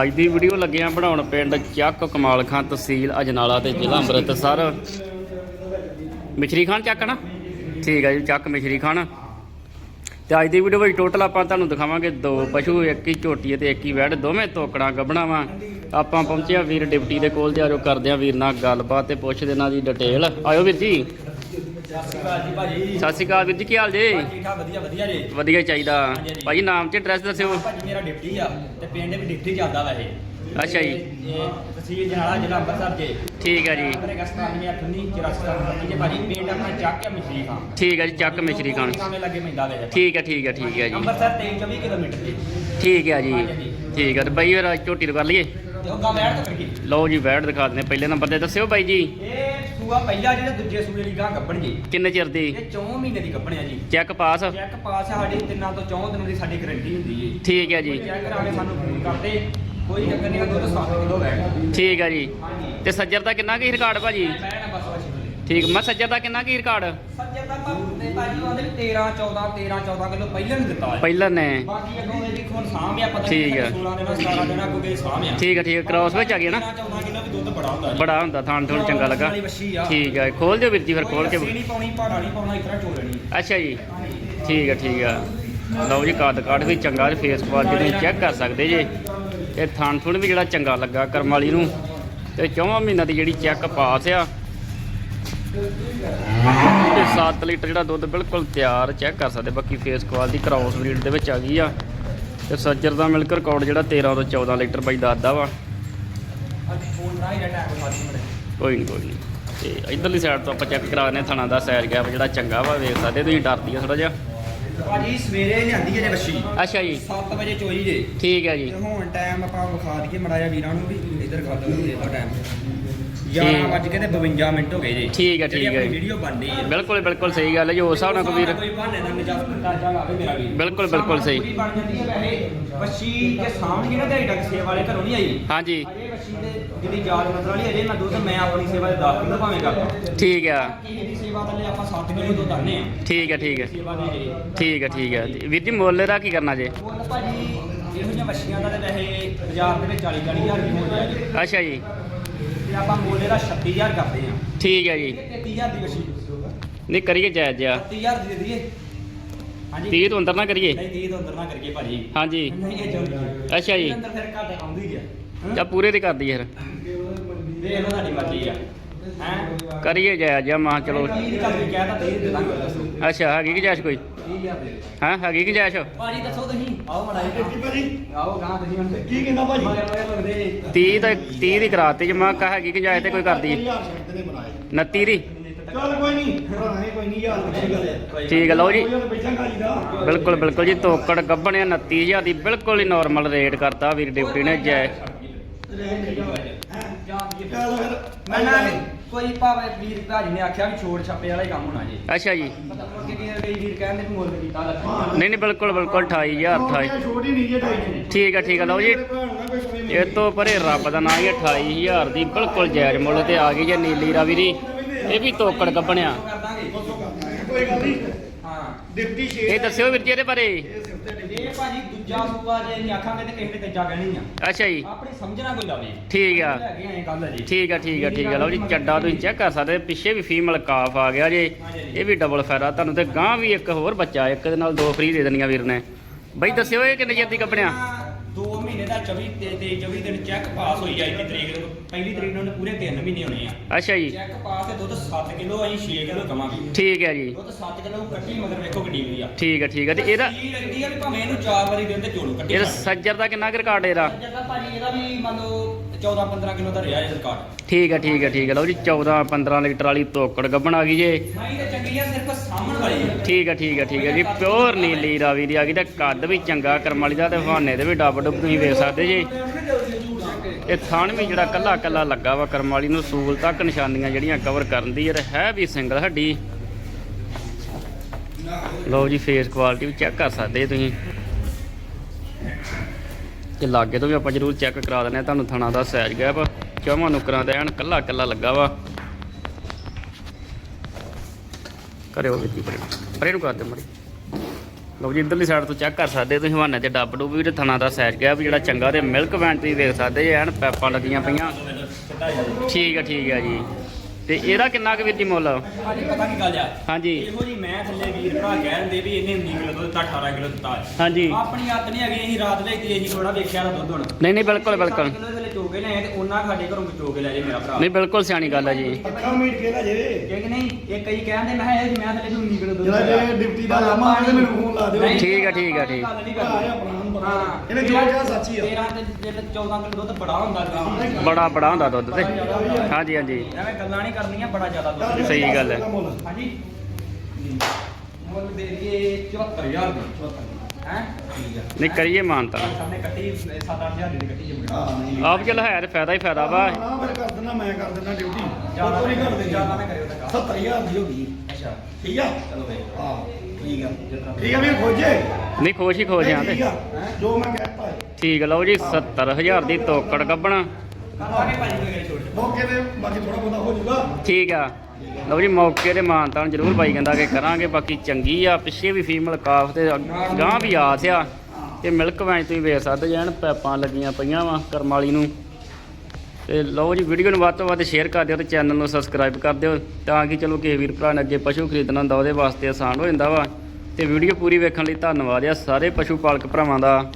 ਅੱਜ ਦੀ ਵੀਡੀਓ ਲੱਗਿਆ ਬਣਾਉਣ ਪਿੰਡ ਚੱਕ ਕਮਾਲ ਖਾਂ ਤਹਿਸੀਲ ਅਜਨਾਲਾ ਤੇ ਜ਼ਿਲ੍ਹਾ ਅੰਮ੍ਰਿਤਸਰ। ਮਿਸ਼ਰੀ ਖਾਨ ਚੱਕ ਨਾ? ਠੀਕ ਹੈ ਜੀ, ਚੱਕ ਮਿਸ਼ਰੀ ਖਾਨ ਤੇ ਅੱਜ ਦੀ ਵੀਡੀਓ ਵਿੱਚ ਟੋਟਲ ਆਪਾਂ ਤੁਹਾਨੂੰ ਦਿਖਾਵਾਂਗੇ ਦੋ ਪਸ਼ੂ, ਇੱਕ ਹੀ ਝੋਟੀ ਹੈ ਤੇ ਇੱਕ ਹੀ ਵੈੜ, ਦੋਵੇਂ ਤੋਕੜਾਂ ਗੱਭਣਾ ਵਾ ਆਪਾਂ ਪਹੁੰਚਿਆ ਵੀਰ ਡਿਪਟੀ ਦੇ ਕੋਲ ਤੇ ਆਜੋ ਕਰਦੇ ਆ ਵੀਰ ਨਾਲ ਗੱਲਬਾਤ ਤੇ ਪੁੱਛਦੇ ਇਹਨਾਂ ਦੀ ਡਿਟੇਲ ਆਇਓ ਵੀਰ ਜੀ। ਸਤਿ ਸ਼੍ਰੀ ਅਕਾਲ ਜੀ ਭਾਜੀ ਸਤਿ ਸ਼੍ਰੀ ਅਕਾਲ ਵੀਰ ਜੀ ਕੀ ਹਾਲ ਜੀ? ਠੀਕ ਠਾਕ ਵਧੀਆ ਵਧੀਆ ਜੀ। ਵਧੀਆ ਚਾਹੀਦਾ। ਭਾਜੀ ਨਾਮ ਤੇ ਐਡਰੈਸ ਦੱਸਿਓ। ਭਾਜੀ ਮੇਰਾ ਡਿਪਟੀ ਆ ਤੇ ਪਿੰਡ ਵੀ ਡਿਪਟੀ ਚੱਲਦਾ ਵੈਸੇ ਅੱਛਾ ਜੀ। ਇਹ ਤਹਿਸੀਲ ਜਨਾਲਾ ਜ਼ਿਲ੍ਹਾ ਅੰਮ੍ਰਿਤਸਰ ਜੇ। ਠੀਕ ਹੈ ਜੀ। ਮੇਰੇ ਕਸਤਾਨੀ 98 84 ਜੇ ਭਾਜੀ ਪਿੰਡ ਆਪਣਾ ਚੱਕ ਮਸ਼ਰੀ ਖਾਂ। ਠੀਕ ਹੈ ਜੀ ਚੱਕ ਮਿਸ਼ਰੀ ਖਾਨ ਲੱਗੇ ਠੀਕ ਹੈ ਠੀਕ ਹੈ ਠੀਕ ਹੈ ਜੀ। ਅੰਮ੍ਰਿਤਸਰ 23 24 ਕਿਲੋਮੀਟਰ ਜੀ। ਠੀਕ ਹੈ ਜੀ। ਠੀਕ ਹੈ ਤੇ ਬਾਈ ਫਿਰ ਅੱਜ ਝੋਟੀ ਤੋਂ ਕਰ ਲਈਏ। ਤੇ ਉਹ ਗਾਂ ਵੈੜ ਤੋਂ ਕਰਕੇ ਲਓ ਜੀ ਵੈੜ ਦਿਖਾ ਦਿੰਦੇ ਪਹਿਲੇ ਨੰਬਰ ਤੇ ਦੱਸਿਓ ਬਾਈ ਜੀ। ਇਹ ਸੂਆ ਪਹਿਲਾ ਜਿਹੜੇ ਦੂਜੇ ਸੂਏ ਦੀ ਗਾਂ ਗੱਬਣ ਜੀ। ਕਿੰਨੇ ਚਿਰ ਦੀ? ਇਹ 4 ਮਹੀਨੇ ਦੀ ਗੱਬਣ ਆ ਜੀ। ਚੈੱਕ ਪਾਸ? ਚੈੱਕ ਪਾਸ ਆ ਸਾਡੀ ਤਿੰਨਾਂ ਤੋਂ 4 ਦਿਨਾਂ ਦੀ ਸਾਡੀ ਗਾਰੰਟੀ ਹੁੰਦੀ ਹੈ ਠੀਕ ਹੈ ਜੀ। ਚੈੱਕ ਕਰਾ ਕੇ ਸਾਨੂੰ ਫੋਨ ਕਰਦੇ। ਕੋਈ ਚੱਕਰ ਨਹੀਂ ਦੁੱਧ 7 ਕਿਲੋ ਵੈੜ। ਠੀਕ ਹੈ ਜੀ। ਤੇ ਸੱਜਰ ਦਾ ਕਿੰਨਾ ਕੀ ਰਿਕਾਰਡ ਭਾਜੀ? ਮੈਂ ਠੀਕ ਸੱਜਰ ਦਾ ਕਿੰਨਾ ਕੀ ਰਿਕਾਰਡ ਸੱਜੇ ਦਾ ਭਾਜੀ ਉਹਦੇ ਵੀ 13 14 13 14 ਕਿਲੋ ਪਹਿਲਾਂ ਦਿੱਤਾ। ਪਹਿਲਾਂ ਨੇ। ਬਾਕੀ ਅੱਗੋਂ ਆ ਠੀਕ ਹੈ। 16 ਦਿਨਾਂ 17 ਦਿਨਾਂ ਅੱਗੋਂ ਦੇ ਸਾਂਭ ਆ। ਠੀਕ ਹੈ ਠੀਕ ਹੈ ਕ੍ਰਾਸ ਵਿੱਚ ਆ ਗਿਆ ਨਾ। 14 ਕਿਲੋ ਵੀ ਦੁੱਧ ਬੜਾ ਹੁੰਦਾ ਜੀ। ਬੜਾ ਹੁੰਦਾ ਥਾਣ ਥੋੜਾ ਚੰਗਾ ਲੱਗਾ। ਵਾਲੀ ਵੱਛੀ ਆ। ਠੀਕ ਹੈ ਖੋਲ ਦਿਓ ਵੀਰ ਜੀ ਫਿਰ ਖੋਲ ਕੇ। ਕੋਈ ਨਹੀਂ ਪਾਉਣੀ ਪਹਾੜਾ ਨਹੀਂ ਪਾਉਣਾ ਇਤਰਾ ਚੋਲਣੀ ਅੱਛਾ ਜੀ। ਠੀਕ ਹੈ ਠੀਕ ਹੈ ਲਓ ਜੀ ਕੱਦ ਕਾਠ ਵੀ ਚੰਗਾ ਤੇ ਫੇਸ ਕੁਆਲਿਟੀ ਤੁਸੀਂ ਚੈੱਕ ਕਰ ਸਕਦੇ ਜੇ। ਇਹ ਥਣ ਥੁਣ ਵੀ ਜਿਹੜਾ ਚੰਗਾ ਲੱਗਾ ਕਰਮ ਵਾਲੀ ਨੂੰ। ਤੇ ਚੌਵਾਂ ਮਹੀਨਾ ਦੀ ਜਿਹੜੀ ਚੈੱਕ ਪਾਸ ਆ। ਤੇ 7 ਲੀਟਰ ਜਿਹੜਾ ਦੁੱਧ ਬਿਲਕੁਲ ਤਿਆਰ ਚੈੱਕ ਕਰ ਸਕਦੇ ਬਾਕੀ ਫੇਸ ਕੁਆਲਿਟੀ ਕ੍ਰਾਸ ਬਰੀਡ ਦੇ ਵਿੱਚ ਆ ਗਈ ਆ। ਤੇ ਸੱਜਰ ਦਾ ਮਿਲਕ ਰਿਕਾਰਡ ਜਿਹੜਾ 13 ਤੋਂ 14 ਲੀਟਰ ਬਾਈ ਵਾ। ਦਾ ਸਾਡੀ ਮੜੇ ਕੋਈ ਨਹੀਂ ਕੋਈ ਨਹੀਂ ਤੇ ਇਧਰਲੀ ਸਾਈਡ ਤੋਂ ਆਪਾਂ ਚੈੱਕ ਕਰਾ ਦਿੰਦੇ ਹਾਂ ਥਣਾ ਦਾ ਸਾਈਜ਼ ਗੈਪ ਜਿਹੜਾ ਚੰਗਾ ਵਾ ਵੇਖ ਸਕਦੇ ਤੁਸੀਂ ਡਰਦੀ ਆ ਥੋੜਾ ਜਿਹਾ। ਭਾਜੀ ਸਵੇਰੇ ਲਿਆਂਦੀ ਜੇ ਵੱਛੀ। ਅੱਛਾ ਜੀ। 7 ਵਜੇ ਚੋਈ ਜੇ। ਠੀਕ ਹੈ ਜੀ। ਤੇ ਹੁਣ ਟਾਈਮ ਆਪਾਂ ਵਿਖਾ ਦਈਏ ਮੜਾਇਆ ਵੀਰਾਂ ਨੂੰ ਵੀ ਇੱਧਰ ਕਰ ਦਿਓ ਇਹਦਾ ਟਾਈਮ 11 ਵੱਜ ਕੇ ਤੇ 52 ਮਿੰਟ ਹੋ ਗਏ ਜੀ। ਠੀਕ ਹੈ, ਠੀਕ ਹੈ। ਵੀਡੀਓ ਬਣ ਰਹੀ ਹੈ ਬਿਲਕੁਲ ਬਿਲਕੁਲ ਸਹੀ ਗੱਲ ਹੈ ਜੀ ਉਸ ਹਿਸਾਬ ਨਾਲ ਕੋਈ ਵੀਰ ਕੋਈ ਬਹਾਨੇ ਨਾਲ ਨਜਾਤ ਅੰਦਾਜ਼ਾ ਲਾਵੇ ਮੇਰਾ ਵੀਰ ਬਿਲਕੁਲ, ਬਿਲਕੁਲ ਸਹੀ। ਪੂਰੀ ਬਣ ਜਾਂਦੀ ਹੈ ਵੈਸੇ। ਵੱਛੀ ਜੇ ਸਾਹਮਣੇ ਨਾ ਦਿਹਾੜੀ ਤੱਕ ਸੇਵਾ ਵਾਲੇ ਘਰੋਂ ਨਹੀਂ ਆਈ। ਹਾਂਜੀ। ਅਜੇ ਵੱਛੀ ਦੇ ਜਿਹੜੀ ਜਾਤ ਮਤਲਬ ਵਾਲੀ ਅਜੇ ਮੈਂ ਦੁੱਧ ਮੈਂ ਆਪਣੀ ਸੇਵਾ ਦੇ 10 ਕਿਲੋ ਭਾਵੇਂ ਕਰਦਾ। ਠੀਕ ਆ। ਕਿਸੇ ਦੀ ਸੇਵਾ ਥੱਲੇ ਆਪਾਂ 7 ਕਿਲੋ ਦੁੱਧ ਆਨੇ ਆ। ਠੀਕ ਹੈ ਠੀਕ ਹੈ ਸੇਵਾ ਦੇ ਜੇ ਠੀਕ ਹੈ ਠੀਕ ਹੈ ਤੇ ਵੀਰ ਜੀ ਮੁੱਲ ਦਾ ਕੀ ਕਰਨਾ ਜੇ? ਉਹ ਤਾਂ ਭਾਜੀ ਇਹੋ ਜਿਹੀਆਂ ਵੱਛੀਆਂ ਦਾ ਤਾਂ ਵੈਸੇ ਬਾਜ਼ਾਰ ਦੇ ਵਿੱਚ 40 40000 ਰੁਪਏ ਹੋ ਜਾਏ ਜੀ। ਅੱਛਾ ਜੀ। ਤੇ ਆਪਾਂ ਮੁੱਲ ਇਹਦਾ 36000 ਕਰਦੇ ਆ। ਠੀਕ ਹੈ ਜੀ। ਇਹ 33000 ਦੀ ਵੱਛੀ ਨਹੀਂ ਕਰੀਏ ਜਾਇਜ਼ ਜਿਹਾ। 30000 ਦੀ ਦੇ ਦਈਏ। ਹਾਂਜੀ। 30 ਤੋਂ ਅੰਦਰ ਨਾ ਕਰੀਏ। ਨਹੀਂ 30 ਤੋਂ ਅੰਦਰ ਨਾ ਕਰੀਏ ਭਾਜੀ। ਹਾਂਜੀ। ਨਹੀਂ ਇਹ ਚੌਂਦੀ ਅੱਛਾ ਜੀ। ਅੰਦਰ ਫਿਰ ਘੱਟ ਆਉਂਦੀ ਗਿਆ ਜਾਂ ਪੂਰੇ ਦੀ ਕਰ ਦਈਏ ਫਿਰ ਦੇਖ ਲਓ ਤੁਹਾਡੀ ਮਰਜ਼ੀ ਆ। ਹੈ? ਕਰੀਏ ਜਾਇਜ਼ ਜਿਹਾ ਮਾਂ ਚਲੋ। 30 ਦੀ ਗੱਲ ਕਹਿ ਤਾਂ 30 ਦੇ ਦਾਂਗੇ ਦੱਸੋ। ਅੱਛਾ ਹੈਗੀ ਕਿ ਜਾਇਜ਼ ਕੋਈ? 30000 ਦੇ ਹਾਂ ਹੈਗੀ ਕਿ ਜਾਇਜ਼? ਭਾਜੀ ਦੱਸੋ ਤੁਸੀਂ। ਆਓ ਮੜਾਈ ਕੀ ਭਾਜੀ ਆਓ ਗਾਂ ਤੁਸੀਂ ਹੁਣ। ਕੀ ਕਹਿੰਦਾ ਭਾਜੀ? ਮਗਰ ਮਗਰ ਲੱਗਦੇ 30 ਤਾਂ 30 ਦੀ ਕਰਾਤੀ ਜੇ ਮਾਂ ਕਹਾ ਹੈਗੀ ਕਿ ਜਾਇਜ਼ ਤੇ ਕੋਈ ਕਰ ਦਈਏ 29 ਦੀ। ਚੱਲ ਕੋਈ ਨਹੀਂ ਕੋਈ ਨਹੀਂ ਯਾਰ ਕੀ ਠੀਕ ਹੈ ਲਓ ਜੀ। ਬਿਲਕੁਲ ਬਿਲਕੁਲ ਜੀ ਤੋਕੜ ਗੱਬਣੇ 29000 ਦੀ ਬਿਲਕੁਲ ਹੀ ਨਾਰਮਲ ਰੇਟ ਕਰਤਾ ਵੀਰ ਡਿਪਟੀ ਨੇ ਜੈ ਚੱਲ ਫਿਰ ਮੈਂ ਨਾ ਕੋਈ ਭਾਵੇਂ ਵੀਰ ਭਾਜੀ ਨੇ ਆਖਿਆ ਵੀ ਛੋੜ ਛਾਪੇ ਵਾਲਾ ਹੀ ਕੰਮ ਹੋਣਾ ਜੀ। ਅੱਛਾ ਜੀ। ਪਤਾ ਮੁੜ ਕੇ ਕੀ ਕਈ ਵੀਰ ਕਹਿੰਦੇ ਵੀ ਮੁੱਲ ਕੀਤਾ ਲੱਗਾ। ਨਹੀਂ ਨਹੀਂ ਬਿਲਕੁਲ ਬਿਲਕੁਲ 28000 28 ਛੋਟੀ ਨਹੀਂ ਜੇ ਢਾਈ ਠੀਕ ਹੈ ਠੀਕ ਹੈ ਲਓ ਜੀ। ਇਹ ਤੋਂ ਪਰੇ ਰੱਬ ਦਾ ਨਾਂ ਹੀ 28000 ਦੀ ਬਿਲਕੁਲ ਜਾਇਜ਼ ਮੁੱਲ ਤੇ ਆ ਗਈ ਜੇ ਨੀਲੀ ਰਾਵੀ ਦੀ। ਇਹ ਵੀ ਤੋਕੜ ਗੱਬਣਿਆ ਕੋਈ ਗੱਲ ਨਹੀਂ। ਹਾਂ। ਡਿਪਟੀ ਇਹ ਸ਼ੇਰ ਦੱਸਿਓ ਵੀਰ ਜੀ ਇਹਦੇ ਬਾਰੇ। ਇਹ ਭਾਜੀ ਦੂਜਾ ਸੂਆ ਜੇ ਨਹੀਂ ਆਖਾਂਗੇ ਤੇ ਕਿਸੇ ਨੇ ਤੀਜਾ ਕਹਿਣੀ ਆ। ਅੱਛਾ ਜੀ। ਆਪਣੀ ਸਮਝਣਾ ਕੋਈ ਲਾਵੇ ਠੀਕ ਆ। ਲੈ ਕੇ ਆਏ ਗੱਲ ਆ ਜੀ। ਠੀਕ ਆ ਠੀਕ ਆ ਠੀਕ ਆ। ਲਓ ਜੀ ਚੱਡਾ ਤੁਸੀਂ ਚੈੱਕ ਕਰ ਸਕਦੇ। ਪਿੱਛੇ ਵੀ ਫੀਮੇਲ ਕਾਫ ਆ ਗਿਆ ਜੇ। ਇਹ ਵੀ ਡਬਲ ਫੈਰਾ ਤੁਹਾਨੂੰ ਤੇ ਗਾਂ ਵੀ ਇੱਕ ਹੋਰ ਬੱਚਾ ਇੱਕ ਦੇ ਨਾਲ ਦੋ ਫ੍ਰੀ ਦੇ ਦੇਣੀਆਂ ਵੀਰ ਨੇ। ਬਈ ਦੱਸਿਓ ਇਹ ਕਿੰਨੇ ਦੀ ਕੱਪੜਿਆ? 2 ਮਹੀਨੇ ਦਾ 24 ਤੇ 24 ਦਿਨ ਚੈੱਕ ਪਾਸ ਹੋਈ ਆ ਇੱਕ ਤਰੀਕ ਨੂੰ। ਪਹਿਲੀ ਤਰੀਕ ਨੂੰ ਉਹਨੇ ਪੂਰੇ 3 ਮਹੀਨੇ ਹੋਣੇ ਆ। ਅੱਛਾ ਜੀ। ਚੈੱਕ ਪਾਸ ਤੇ ਦੁੱਧ 7 ਕਿਲੋ ਅਸੀਂ 6 ਕਿਲੋ ਕਵਾਂਗੇ ਠੀਕ ਹੈ ਜੀ। ਦੁੱਧ 7 ਕਿਲੋ ਕੱਟੀ ਮਗਰ ਵੇਖੋ ਕਿੰਨੀ ਹੋਈ ਆ। ਠੀਕ ਹੈ ਠੀਕ ਹੈ। ਤੇ ਇਹਦਾ ਕੀ ਲੱਗਦੀ ਆ ਵੀ ਭਾਵੇਂ ਇਹਨੂੰ 4 ਵਾਰੀ ਦਿਨ ਤੇ ਜੋੜੋ ਕੱਟੀ ਇਹਦਾ ਸੱਜਰ ਦਾ ਕਿੰਨਾ ਕੁ ਰਿਕਾਰਡ ਇਹਦਾ? ਜੱਗਾ ਭਾਜੀ ਇਹਦਾ ਵੀ ਮੰਨ ਲਓ 14 15 ਕਿਲੋ ਦਾ ਰਿਹਾ ਇਹ ਰਿਕਾਰਡ। ਠੀਕ ਹੈ ਠੀਕ ਹੈ ਠੀਕ ਹੈ ਲਓ ਜੀ 14 15 ਲੀਟਰ ਵਾਲੀ ਤੋਕੜ ਗੱਬਣ ਆ ਗਈ ਜੇ। ਨਹੀਂ ਤੇ ਚੰਗੀ ਆ ਸਿਰਫ ਸਾਹਮਣ ਵਾਲੀ ਠੀਕ ਹੈ ਠੀਕ ਹੈ ਠੀਕ ਹੈ ਜੀ ਪਿਓਰ ਨੀਲੀ ਰਾਵੀ ਦੀ ਆ ਗਈ ਤੇ ਕੱਦ ਵੀ ਚੰਗਾ ਕਰਮ ਵਾਲੀ ਦਾ ਤੇ ਹਵਾਨੇ ਦੇ ਵੀ ਡੱਬ ਡੁੱਬ ਤੁਸੀਂ ਵੇਖ ਸਕਦੇ ਜੀ। ਇਹ ਥਣ ਵੀ ਜਿਹੜਾ ਕੱਲਾ ਕੱਲਾ ਲੱਗਾ ਵਾ ਕਰਮ ਵਾਲੀ ਨੂੰ ਸੂਲ ਤੱਕ ਨਿਸ਼ਾਨੀਆਂ ਜਿਹੜੀਆਂ ਕਵਰ ਕਰਨ ਦੀ ਯਾਰ ਹੈ ਵੀ ਸਿੰਗਲ ਹੱਡੀ। ਲਓ ਜੀ ਫੇਸ ਕੁਆਲਿਟੀ ਵੀ ਚੈੱਕ ਕਰ ਸਕਦੇ ਤੁਸੀਂ। ਤੇ ਲਾਗੇ ਤੋਂ ਵੀ ਆਪਾਂ ਜਰੂਰ ਚੈੱਕ ਕਰਾ ਦਿੰਦੇ ਆ ਤੁਹਾਨੂੰ ਥਣਾ ਦਾ ਸਾਈਜ਼ ਗੈਪ ਚੌਵਾਂ ਨੁਕਰਾਂ ਦਾ ਐਨ ਕੱਲਾ ਕੱਲਾ ਲੱਗਾ ਵਾ। ਕਰਿਓ ਵੀ ਪਰੇ ਪਰੇ ਨੂੰ ਕਰ ਦਿਓ ਮੜੀ। ਲਓ ਜੀ, ਇਧਰਲੀ ਸਾਈਡ ਤੋਂ ਚੈੱਕ ਕਰ ਸਕਦੇ ਤੁਸੀਂ, ਹਵਾਨੇ ਤੇ ਡੱਬ ਡੁੱਬ ਵੀ ਤੇ ਥਣਾ ਦਾ ਸਾਈਜ਼ ਗੈਪ ਜਿਹੜਾ ਚੰਗਾ ਤੇ ਮਿਲਕ ਵੈਨ ਤੁਸੀਂ ਵੇਖ ਸਕਦੇ ਜੀ ਐਨ ਪੈਪਾਂ ਲੱਗੀਆਂ ਪਈਆਂ। ਠੀਕ ਆ ਠੀਕ ਆ ਜੀ। ਤੇ ਇਹਦਾ ਕਿੰਨਾ ਕੁ ਵੀਰ ਜੀ ਮੁੱਲ? ਹਾਂਜੀ ਪਤਾ ਕੀ ਗੱਲ ਆ? ਹਾਂਜੀ। ਇਹੋ ਜੀ ਮੈਂ ਥੱਲੇ ਵੀਰ ਭਰਾ ਕਹਿ ਦਿੰਦੇ ਵੀ ਇਹਨੇ 19 ਕਿਲੋ ਦੁੱਧ ਤਾਂ 18 ਕਿਲੋ ਦਿੱਤਾ। ਹਾਂਜੀ। ਆਪਣੀ ਹੱਥ ਨਹੀਂ ਹੈਗੀ ਅਸੀਂ ਰਾਤ ਲਈ ਤੇ ਇਹੀ ਥੋੜਾ ਵੇਖਿਆ ਦੁੱਧ ਹੁਣ। ਨਹੀਂ ਨਹੀਂ ਬਿਲਕੁਲ ਬਿਲਕੁਲ। ਚੋਕੇ ਲੈ ਆਏ ਤੇ ਉਹਨਾਂ ਸਾਡੇ ਘਰੋਂ ਚੋਕੇ ਲੈ ਜੇ ਮੇਰਾ ਭਰਾ। ਨਹੀਂ ਬਿਲਕੁਲ ਸਿਆਣੀ ਗੱਲ ਹੈ ਜੀ। ਅੱਖਾਂ ਮੀਟ ਕੇ ਲੈ ਜੇ। ਇਹ ਕਿ ਨਹੀਂ ਇਹ ਕਈ ਕਹਿੰਦੇ ਮੈਂ ਇਹ ਮੈਂ ਥੱਲੇ 19 ਕਿਲੋ ਦੁੱਧ ਜਿਹੜਾ ਦਿੱਤਾ। ਜੇ ਡਿਪਟੀ ਦਾ ਲਾਮਾ ਆਵੇ ਤੇ ਮੈਨੂੰ ਫੋਨ ਲਾ ਦਿਓ। ਨਹੀਂ, ਠੀਕ ਆ, ਠੀਕ ਆ, ਠੀਕ। ਹੈ ਹਾਂ। ਇਹਨੇ ਜੋ ਕਿਹਾ ਸੱਚੀ ਆ। 13 ਤੇ ਜੇ 14 ਕਿਲੋ ਦੁੱਧ ਬੜਾ ਹੁੰਦਾ ਗਾ। ਬੜਾ ਬੜਾ ਹੁੰਦਾ ਦੁੱਧ ਤੇ। ਹਾਂਜੀ ਹਾਂਜੀ। ਐਵੇਂ ਗੱਲਾਂ ਨਹੀਂ ਕਰਨੀਆਂ ਬੜਾ ਜ਼ਿਆਦਾ ਦੁੱਧ ਸਹੀ ਗੱਲ ਹੈ। ਹਾਂਜੀ। ਮੁੱਲ ਦੇ ਦਈਏ 74000 ਦੀ 74 ਹੈ ਨਹੀਂ ਕਰੀਏ ਮਾਨਤਾ। ਸਾਹਮਣੇ ਕੱਟੀ 7-8000 ਦੀ ਕੱਟੀ ਜੰਮੀ ਹਾਂ ਨਹੀਂ। ਆਪ ਚੱਲ ਹੈ ਤੇ ਫਾਇਦਾ ਹੀ ਫਾਇਦਾ ਵਾ। ਫਿਰ ਕਰ ਦਿੰਦਾ ਮੈਂ ਕਰ ਦਿੰਦਾ ਡਿਊਟੀ। ਜ਼ਿਆਦਾ ਨਹੀਂ ਕਰ ਦਿੰਦੀ ਜ਼ਿਆਦਾ ਨਾ ਕਰਿਓ ਤਾਂ 70000 ਦੀ ਹੋ ਗਈ। ਅੱਛਾ। ਠੀਕ ਆ? ਚਲੋ ਵੇ ਹਾਂ। ਠੀਕ ਆ। ਠੀਕ ਆ ਵੀ ਖੋਜੇ ਨਹੀਂ ਖੁਸ਼ ਹੀ ਤੇ। ਆ। ਜੋ ਮੈਂ ਕਹਿਤਾ ਠੀਕ ਲਓ ਜੀ 70000 ਦੀ ਤੋਕੜ ਕੱਢਣਾ ਕਰਾਂਗੇ ਭਾਜੀ ਕੋਈ ਗੱਲ ਛੋੜ ਮੌਕੇ ਤੇ ਬਾਕੀ ਥੋੜਾ ਬਹੁਤਾ ਹੋ ਜਾਊਗਾ। ਠੀਕ ਆ। ਲਓ ਜੀ, ਮੌਕੇ ਤੇ ਮਾਨਤਾਨ ਜ਼ਰੂਰ ਬਾਈ ਕਹਿੰਦਾ ਕਿ ਕਰਾਂਗੇ, ਬਾਕੀ ਚੰਗੀ ਆ, ਪਿੱਛੇ ਵੀ ਫੀਮੇਲ ਕਾਫ ਤੇ ਗਾਂ ਵੀ ਆਸ ਆ। ਤੇ ਮਿਲਕ ਵੈਨ ਤੁਸੀਂ ਵੇਖ ਸਕਦੇ ਜੈਨ ਪੈਪਾਂ ਲੱਗੀਆਂ ਪਈਆਂ ਵਾ ਕਰਮਾਲੀ ਨੂੰ। ਤੇ ਲਓ ਜੀ, ਵੀਡੀਓ ਨੂੰ ਵੱਧ ਤੋਂ ਵੱਧ ਸ਼ੇਅਰ ਕਰ ਦਿਓ ਤੇ ਚੈਨਲ ਨੂੰ ਸਬਸਕ੍ਰਾਈਬ ਕਰ ਦਿਓ ਤਾਂ ਕਿ ਚਲੋ ਕਿਸੇ ਵੀਰ ਭਰਾ ਨੇ ਅੱਗੇ ਪਸ਼ੂ ਖਰੀਦਣਾ ਹੁੰਦਾ, ਉਹਦੇ ਵਾਸਤੇ ਆਸਾਨ ਹੋ ਜਾਂਦਾ ਵਾ। ਤੇ ਵੀਡੀਓ ਪੂਰੀ ਵੇਖਣ ਲਈ ਧੰਨਵਾਦ ਆ ਸਾਰੇ ਪਸ਼ੂ ਪਾਲਕ ਭਰਾਵਾਂ ਦਾ।